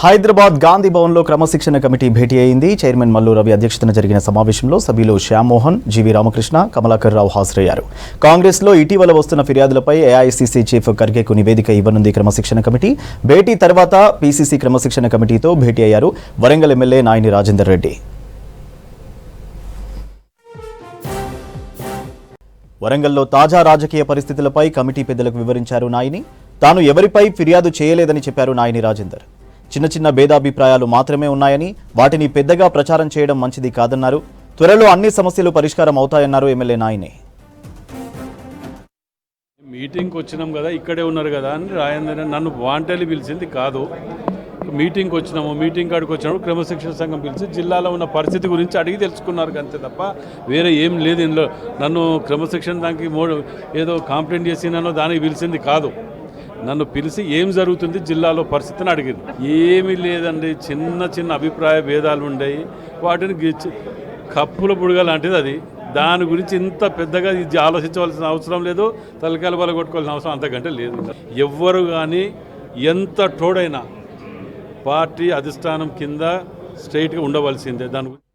హైదరాబాద్ గాంధీ భవన్లో క్రమశిక్షణ కమిటీ భేటీ అయింది. చైర్మన్ మల్లు రవి అధ్యక్షతన జరిగిన సమావేశంలో సభ్యులు శ్యామ్మోహన్ జీవి రామకృష్ణ కమలాకర్ రావు హాజరయ్యారు. కాంగ్రెస్లో ఇటీవల వస్తున్న ఫిర్యాదులపై ఏఐసీసీ చీఫ్ ఖర్గేకు నివేదిక ఇవ్వనుంది క్రమశిక్షణ కమిటీ. భేటీ తర్వాత పీసీసీ క్రమశిక్షణ కమిటీతో భేటీ అయ్యారు వరంగల్ ఎమ్మెల్యే నాయని రాజేందర్ రెడ్డి. వరంగల్లో తాజా రాజకీయ పరిస్థితులపై కమిటీ పెద్దలకు వివరించారు నాయని. తాను ఎవరిపై ఫిర్యాదు చేయలేదని చెప్పారు నాయని రాజేందర్. చిన్న చిన్న భేదాభిప్రాయాలు మాత్రమే ఉన్నాయని వాటిని పెద్దగా ప్రచారం చేయడం మంచిది కాదన్నారు. త్వరలో అన్ని సమస్యలు పరిష్కారం అవుతాయన్నారు ఎమ్మెల్యే నాయని. మీటింగ్కి వచ్చినాం కదా ఇక్కడే ఉన్నారు కదా అని రాయందర్ నన్ను వాంటలి పిలిచింది కాదు. మీటింగ్కి వచ్చినాము మీటింగ్ కాడికి వచ్చినప్పుడు క్రమశిక్షణ సంఘం పిలిచి జిల్లాలో ఉన్న పరిస్థితి గురించి అడిగి తెలుసుకున్నారు అంతే తప్ప వేరే ఏం లేదు ఇందులో. నన్ను క్రమశిక్షణ దానికి ఏదో కంప్లైంట్ చేసినానో దానికి పిలిచింది కాదు. నన్ను పిలిచి ఏం జరుగుతుంది జిల్లాలో పరిస్థితిని అడిగింది. ఏమీ లేదండి చిన్న చిన్న అభిప్రాయ భేదాలు ఉండేవి వాటిని కప్పుల బుడగ లాంటిది అది. దాని గురించి ఇంత పెద్దగా ఇది ఆలోచించవలసిన అవసరం లేదు. తలకాయలు బల కొట్టుకోవాల్సిన అవసరం అంతకంటే లేదు. ఎవ్వరు కానీ ఎంత టోడైనా పార్టీ అధిష్టానం కింద స్ట్రైట్గా ఉండవలసిందే. దాని గురించి